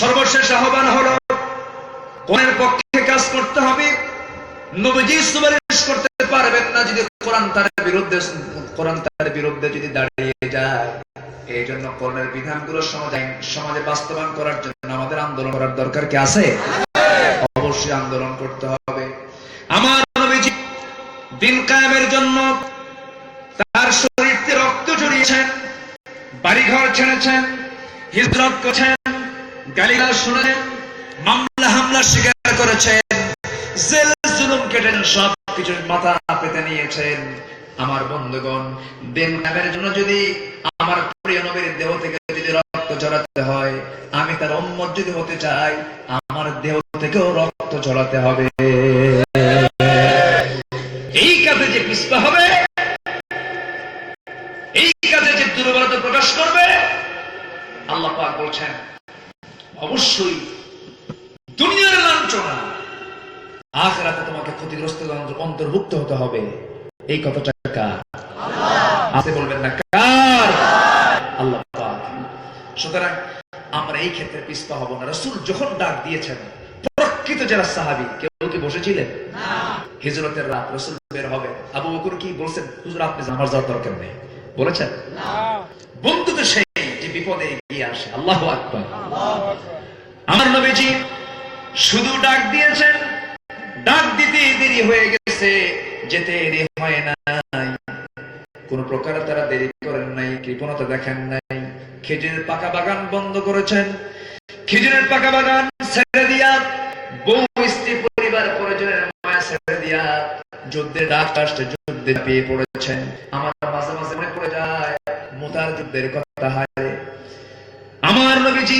সর্বশেষ আহ্বান হলো, কোরআনের পক্ষে কাজ করতে হবে। নবীজি সুপারিশ করতে পারবেন না যদি কোরআন তার বিরুদ্ধে, কোরআন তার বিরুদ্ধে যদি দাঁড়িয়ে যায়। এই জন্য কোরআনের বিধানগুলো সমাজে সমাজে বাস্তবায়ন করার জন্য আমাদের আন্দোলন করার দরকার কি আছে? অবশ্যই আন্দোলন করতে হবে। আমার নবীজি দিন কায়েমের জন্য তার শরীরতে রক্ত ঝরিয়েছেন, বাড়িঘর ছেড়েছেন, হিজরত করেছেন। গালিগাল শুনেছেন মামলা হামলা স্বীকার করেছেন, জেল জুলুম কেটেন সব কিছু মাথা পেতে নিয়েছেন। আমার বন্ধুগণ দিন কায়েমের জন্য যদি আমার প্রিয় নবীর দেহ থেকে যদি রক্ত ঝরাতে হয়, আমি তার উম্মত যদি হতে চাই, আমার দেহ থেকেও রক্ত ঝরাতে হবে। এই কাজে যে পিছপা হবে, এই কাজে যে দুর্বলতা প্রকাশ করবে, আল্লাহ পাক বলছেন অবশ্যই দুনিয়ার লাঞ্ছনা। আখরাতে তোমাকে ক্ষতিগ্রস্ত অন্তর্ভুক্ত হতে হবে। এই কথাটা কার? আছে বলবেন না কার? আল্লাহ সুতরাং আমরা এই ক্ষেত্রে হব না। রাসূল যখন ডাক দিয়েছেন প্রকৃত যারা সাহাবী কেউ কি বসেছিলেন? হিজরতের রাত রসুল বের হবে। আবু বকর কি বলছেন হুজুর আপনি আমার যাওয়ার দরকার নেই। বলেছেন? বন্ধু তো সেই যে বিপদে এগিয়ে আসে আল্লাহ আকবার। আমার নবীজি শুধু ডাক দিয়েছেন, ডাক দিতে দেরি হয়ে গেছে, যেতে দেরি হয় নাই। কোন প্রকার তারা দেরি করেন নাই, কৃপণতা দেখেন নাই। খেজুরের পাকা বাগান বন্ধ করেছেন। খেজুরের পাকা বাগান ছেড়ে দিয়া বউ, স্ত্রী, পরিবার, পরিজনের মায়া ছেড়ে দিয়া যুদ্ধের ডাক আসছে যুদ্ধে পেয়ে পড়েছেন। আমার মাঝে মাঝে মনে পড়ে যায়, মুতার যুদ্ধের কথা হায়। আমার নবীজি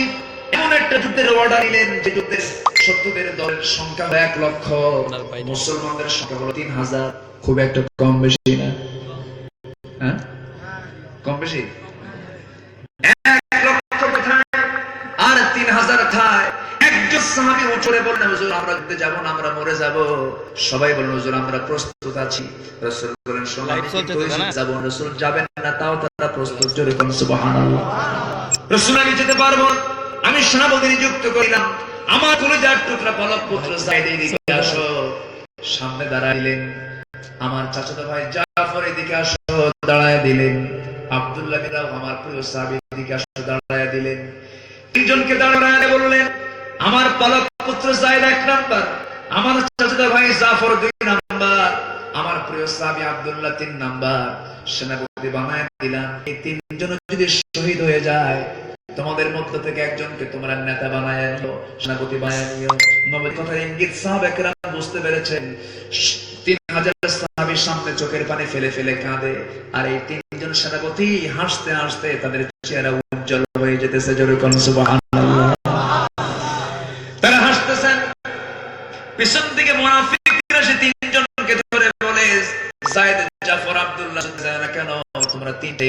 একটা যুদ্ধের অর্ডার নিলেন যে যুদ্ধের শত্রুদের দলের সংখ্যা হলো এক লক্ষ। মুসলমানদের সংখ্যা হলো তিন হাজার। খুব একটা কম বেশি না। হ্যাঁ? কম বেশি? আর তিন হাজার ঠায় একজন সাহাবী উঠে বললেন হুজুর আমরা যুদ্ধে যাব না আমরা মরে যাব। সবাই বললেন হুজুর আমরা প্রস্তুত আছি। রাসূল বলেন শোনো? যাব রাসূল যাবেন না তাও তারা প্রস্তুত। জোরে কোন সুবহানাল্লাহ। রাসূল আমি যেতে পারব না। আমি সেনাপতি নিযুক্ত করিলাম। আমার কলিজার টুকরা পলক পুত্র সাইদ সামনে দাঁড়াইলেন আমার চাচাতো ভাই জাফর এদিকে আসো, দাঁড়ায় দিলেন। আব্দুল্লাহ বিন আমার প্রিয় সাহাবী, এদিকে আসো, দাঁড়ায় দিলেন। তিনজনকে দাঁড়ায় বললেন, আমার পালক পুত্র জায়দ এক নাম্বার, আমার চাচাতো ভাই জাফর দুই নাম্বার, আমার প্রিয় সাহাবী আব্দুল্লাহ তিন নাম্বার। সেনাপতি বানায় দিলাম। এই তিনজন যদি শহীদ হয়ে যায় তোমাদের মধ্য থেকে একজনকে তোমরা নেতা বানায় নিও সেনাপতি বানায় নিও নবীর কথার ইঙ্গিত সাহাবাকেরা বুঝতে পেরেছেন, তিন হাজার সাহাবীর সামনে চোখের পানি ফেলে ফেলে কাঁদে, আর এই তিনজন সেনাপতি হাসতে হাসতে তাদের চেহারা উজ্জ্বল হয়ে যেতেছে জোরে কোন সুবহানাল্লাহ। তারা হাসতেছেন। পিছন দিকে মুনাফিকরা সে তিনজনকে ধরে বলে জায়েদ জাফর আব্দুল্লাহ জানা কেন তোমরা তিনটে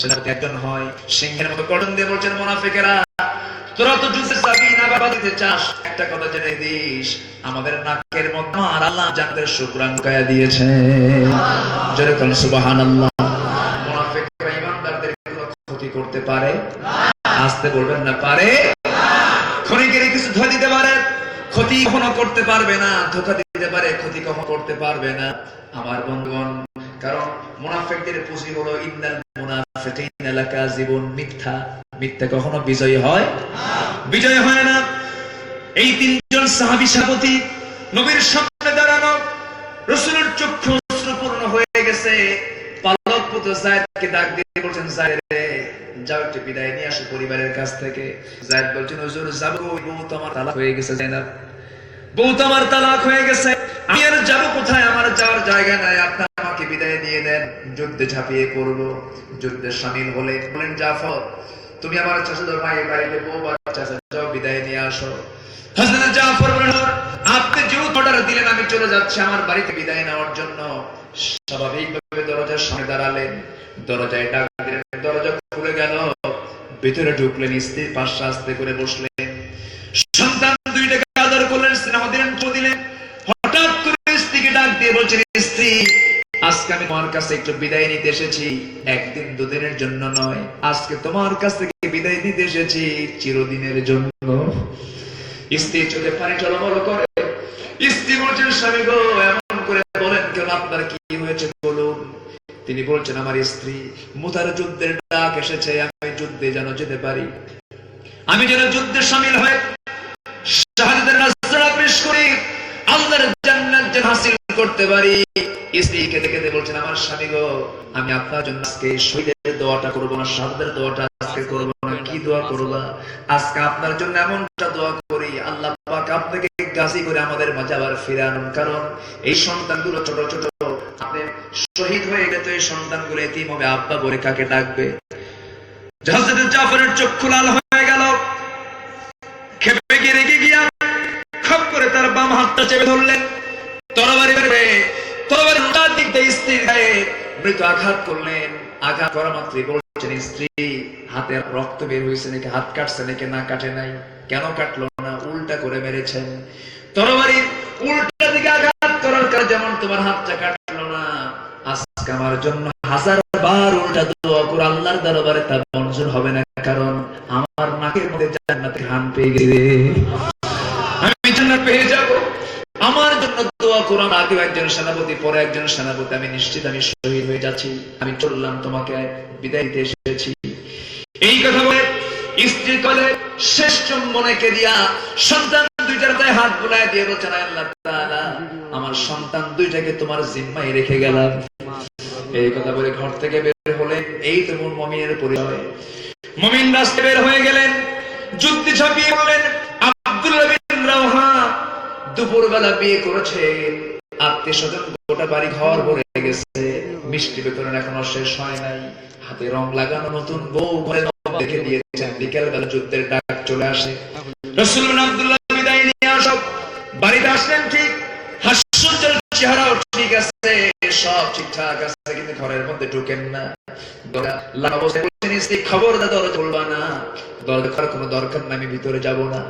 সেনাপতি একজন হয়। সিংহের মতো কটন দিয়ে বলছেন মুনাফিকেরা, তোরা তো না বাবা দিতে চাস। একটা কথা জেনে দিস আমাদের নাকের মধ্যে আমার আল্লাহ কায়া দিয়েছে সুবহানাল্লাহ। মুনাফিকরা ইমানদারদের ক্ষতি করতে পারে, আসতে বলবেন না, পারে। ক্ষণিকের কিছু ধোয়া দিতে পারে, ক্ষতি কখনো করতে পারবে না, ধোকা দিতে পারে, ক্ষতি কখনো করতে পারবে না। আমার বন্ধুগণ কারণ মুনাফিকদের পুঁজি হলো, ইন্নাল মুনাফিকিনা লাকাযিবুন মিথ্যা। মিথ্যা কখনো বিজয়ী হয় বিজয় হয় না। এই তিনজন সাহাবী সাবতী নবীর সামনে দাঁড়ানো, রসুলের চক্ষু অশ্রুপূর্ণ হয়ে গেছে। পালক পুত্র জায়েদকে ডাক দিয়ে বলছেন, জায়েদ, যাও একটু বিদায় নিয়ে আসো পরিবারের কাছ থেকে। জায়েদ বলছেন, হুজুর, যাব। ওই বউ তো আমার তালাক হয়ে গেছে জাইনাব বউ তো আমার তালাক হয়ে গেছে। আমি আর যাব কোথায়? আমার যাওয়ার জায়গা নাই। আপনি আমাকে বিদায় দিয়ে দেন। যুদ্ধে ঝাঁপিয়ে পড়ব যুদ্ধে সামিল হলে বলেন জাফর তুমি আমার চাচাতো ভাই বাড়িতে বউ বাচ্চা আছে, যাও বিদায় নিয়ে আসো। হযরত জাফর আপনি যে অর্ডার দিলেন আমি চলে যাচ্ছি আমার বাড়িতে বিদায় নেওয়ার জন্য। স্বাভাবিকভাবে দরজার সামনে দাঁড়ালেন। দরজায় ডাক দিলেন। দরজা খুলে গেল। ভিতরে ঢুকলেন স্ত্রী পাশে আস্তে করে বসলেন সন্তান দুইটাকে আদর করলেন স্নেহ দিলেন। হঠাৎ করে স্ত্রীকে ডাক দিয়ে বলছেন, স্ত্রী, আজকে আমি তোমার কাছে একটু বিদায় নিতে এসেছি। একদিন দুদিনের জন্য নয়, আজকে তোমার কাছ থেকে বিদায় এসেছি চিরদিনের জন্য। স্ত্রী চোখে পানি টলমল করে। স্ত্রী বলছেন, স্বামী গো, এমন করে বলেন কেন? আপনার কি হয়েছে বলুন। তিনি বলছেন, আমার স্ত্রী মুতার যুদ্ধের ডাক এসেছে, আমি যুদ্ধে যেন যেতে পারি। আমি যেন যুদ্ধে সামিল হয়ে করি আল্লাহর জান্নাত যেন হাসিল করতে পারি। স্ত্রী কেঁদে কেঁদে বলছেন, আমার স্বামী গো, আমি আপনার জন্য আজকে শহীদের দোয়াটা করব না শাহাদাতের দোয়াটা আজকে করব না। কি দোয়া করবা? আজকে আপনার জন্য এমনটা দোয়া করি, আল্লাহ পাক আপনাকে গাছি করে আমাদের মাঝে আবার কারণ এই ছোট ছোট। আপনি শহীদ হয়ে গেলে তো এই এতিম হবে আব্বা বলে কাকে ডাকবে? হযরত জাফরের চক্ষু লাল চেপে ধরলেন। তরবারি বের তরবারি তার দিক দিয়ে স্ত্রীর গায়ে মৃত আঘাত করলেন। আঘাত করা মাত্রই বলছেন স্ত্রী। হাতে রক্ত বের হয়েছে নাকি, হাত কাটছে নাকি, না কাটে নাই, কেন কাটলো না, উল্টা করে মেরেছেন। তরবারি উল্টা দিকে আঘাত করার কারণে যেমন তোমার হাতটা কাটলো না, আজকে আমার জন্য হাজার বার উল্টা দোয়া করে, আল্লাহর দরবারে তা মঞ্জুর হবে না, কারণ আমার নাকের মধ্যে জান্নাতের ঘ্রাণ পেয়ে গেলে আমি জান্নাত পেয়ে যাব। দোয়া করো আগে একজন সেনাপতি, পরে একজন সেনাপতি। আমি নিশ্চিত আমি শহীদ হয়ে যাচ্ছি, আমি চললাম, তোমাকে বিদায় দিতে এসেছি। এই কথা বলে স্ত্রী কলে শেষ চুম্বনেকে দিয়া সন্তান দুইটার গায়ে হাত বোলায় দিয়ে আল্লাহ আমার সন্তান দুইটাকে তোমার জিম্মায় রেখে গেলাম। এই কথা বলে ঘর থেকে বের হলেন এই তো মমিনের পরিচয়। মমিন রাস্তায় বের হয়ে গেলেন, যুদ্ধে ঝাঁপিয়ে দুপুরবেলা বিয়ে করেছেন আত্মীয় স্বজন গোটা বাড়ি ঘর ভরে গেছে। মিষ্টি বিতরণ এখনও শেষ হয় নাই। হাতে রং লাগানো নতুন বউ ঘরে দেখে দিয়েছেন বিকেল বেলা যুদ্ধের ডাক চলে আসে। রসুল আব্দুল্লাহ বিদায় নিয়ে আসব বাড়িতে আসলেন ঠিক? হাস্যজ্জ্বল চেহারাও ঠিক আছে। সব ঠিকঠাক আছে, কিন্তু ঘরের মধ্যে ঢুকেন না। খবরদার দরজা খুলবা না। দরজা খোলার কোনো দরকার নাই, আমি ভিতরে যাব না।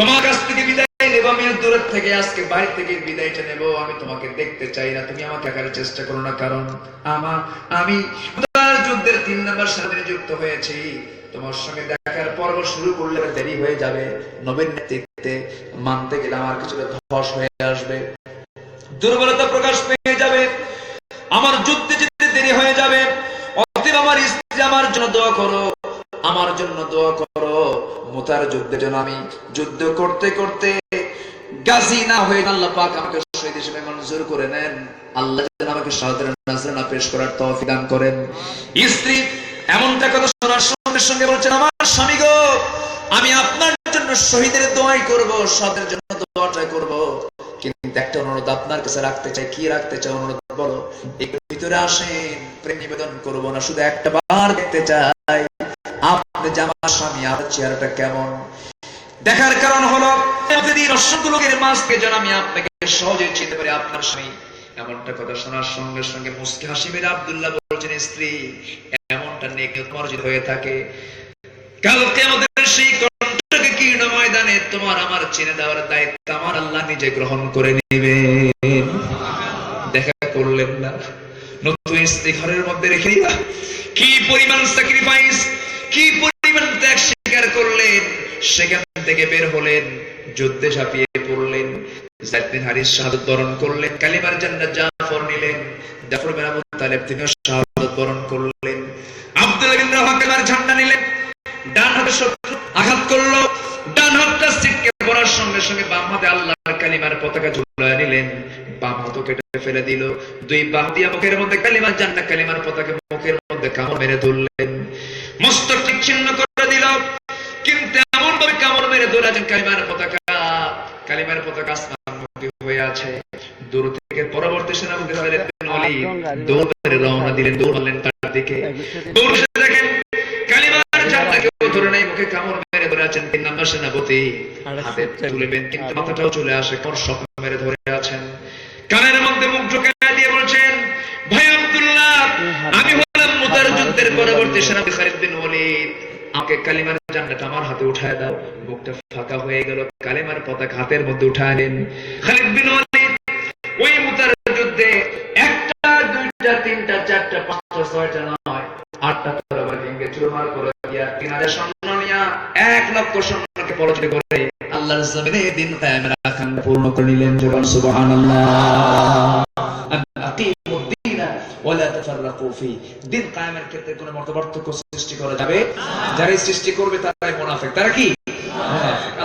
তোমার কাছ থেকে বিদায় নেব, আমি দূরের থেকে, আজকে বাইরে থেকে বিদায়টা নেব, আমি তোমাকে দেখতে চাই না, তুমি আমাকে আকারের চেষ্টা করো না, কারণ আমা আমি যুদ্ধের তিন নম্বর সাথে যুক্ত হয়েছি। তোমার সঙ্গে দেখার পর্ব শুরু করলে দেরি হয়ে যাবে। নবীন নেতৃত্বে মানতে গেলে আমার কিছুটা ধস হয়ে আসবে। দুর্বলতা প্রকাশ পেয়ে যাবে। আমার যুদ্ধে যেতে দেরি হয়ে যাবে। অতএব আমার স্ত্রী আমার জন্য দোয়া করো। আমার জন্য দোয়া করো। মুতার যুদ্ধে যেন আমি যুদ্ধ করতে করতে গাজী না হয়ে আল্লাহ পাক আমাকে শহীদ হিসেবে মঞ্জুর করে নেন। আল্লাহ যেন আমাকে শাহাদাতের নাজরানা পেশ করার তৌফিক দান করেন। স্ত্রী, এমনটা কথা শোনার সঙ্গে সঙ্গে বলছেন, আমার স্বামী গো, আমি আপনার জন্য শহীদের দোয়াই করব সাদের জন্য দোয়াটাই করব। কিন্তু একটা অনুরোধ আপনার কাছে রাখতে চাই, কি রাখতে চাই অনুরোধ বলো? একটু ভিতরে আসেন, প্রেম নিবেদন করব না, শুধু একটা বার দেখতে চাই। যে আমার স্বামী আপনার চেহারাটা কেমন? দেখার কারণ হলো যেন আমি আপনাকে সহজে চিনতে পারি, আপনার স্বামী এমনটা কথা শোনার সঙ্গে সঙ্গে মুসকি আব্দুল্লাহ বলছেন, স্ত্রী, এমনটা নেক মর্জিত হয়ে থাকে। কালকে আমাদের সেই কণ্ঠকে কীর্ণ ময়দানে তোমার আমার চিনে দেওয়ার দায়িত্ব আমার আল্লাহ নিজে গ্রহণ করে নেবে। দেখা করলেন না। নতুন স্ত্রী ঘরের মধ্যে রেখে কি পরিমাণ স্যাক্রিফাইস কি পরিমাণ ত্যাগ স্বীকার করলেন সেখান থেকে বের হলেন যুদ্ধে ঝাঁপিয়ে পড়লেন হারিস শাহাদত বরণ করলেন, কালিমার জান্নাত জাফর নিলেন, জাফর বিন আবু তালেব তিনিও শাহাদত বরণ করলেন। আব্দুল্লাহ বিন ঝান্ডা নিলেন, ডান হাতে শত্রু আঘাত ডান হাতটা সিটকে পড়ার সঙ্গে সঙ্গে বাম হাতে কালিমার পতাকা নিলেন, বাম কেটে ফেলে দিল, দুই বাম দিয়া মুখের মধ্যে কালিমার জান্নাত, কালিমার পতাকা মুখের মধ্যে কামড় মেরে ধরলেন। মস্তক ছিন্ন করে দিল, কিন্তু এমন ভাবে কামড় মেরে ধরেছেন কালিমার পতাকা কালিমার পতাকা আসমানমুখী হয়ে আছে। দূর থেকে পরবর্তী সেনাপতি খালিদ বিন ওয়ালিদ দৌড় রওনা দিলেন তার দিকে। দৌড় দেখেন কালিমার কেউ ধরে নাই মুখে কামড় মেরে ধরে আছেন তিন নম্বর সেনাপতি। হাতে তুলেবেন কিন্তু মাথাটাও চলে আসে কর স্বপ্ন মেরে ধরে আছেন। কানের মধ্যে মুখ ঢুকায় দিয়ে বলছেন ভাই আব্দুল্লাহ আমি হলাম মুতার যুদ্ধের পরবর্তী সেনাপতি খালিদ বিন ওয়ালিদ। আমাকে কালিমার জান্নাত আমার হাতে উঠায় দাও। বুকটা ফাঁকা হয়ে গেল, কালিমার পতাকা হাতের মধ্যে উঠায় নেন। খালিদ বিন ওয়ালিদ, ওই মুতার যুদ্ধে একটা, দুইটা, তিনটা, চারটা, পাঁচটা, ছয়টা নয় আটটা তরবারি ভেঙে চুরমার করে দিয়া তিন হাজার স্বর্ণ নিয়া এক লক্ষ স্বর্ণকে পরচিত করে আল্লাহর জমিনে দিন কায়েমের আকাঙ্ক্ষা পূর্ণ করে নিলেন জবান সুবহানাল্লাহ। আন আকিমুদ্দিন ওয়ালা কফি দিন কায়েমের ক্ষেত্রে কোনো মতপার্থক্য সৃষ্টি করা যাবে? যারা সৃষ্টি করবে তারাই মোনাফেক। তারা কি? মুনাফিক।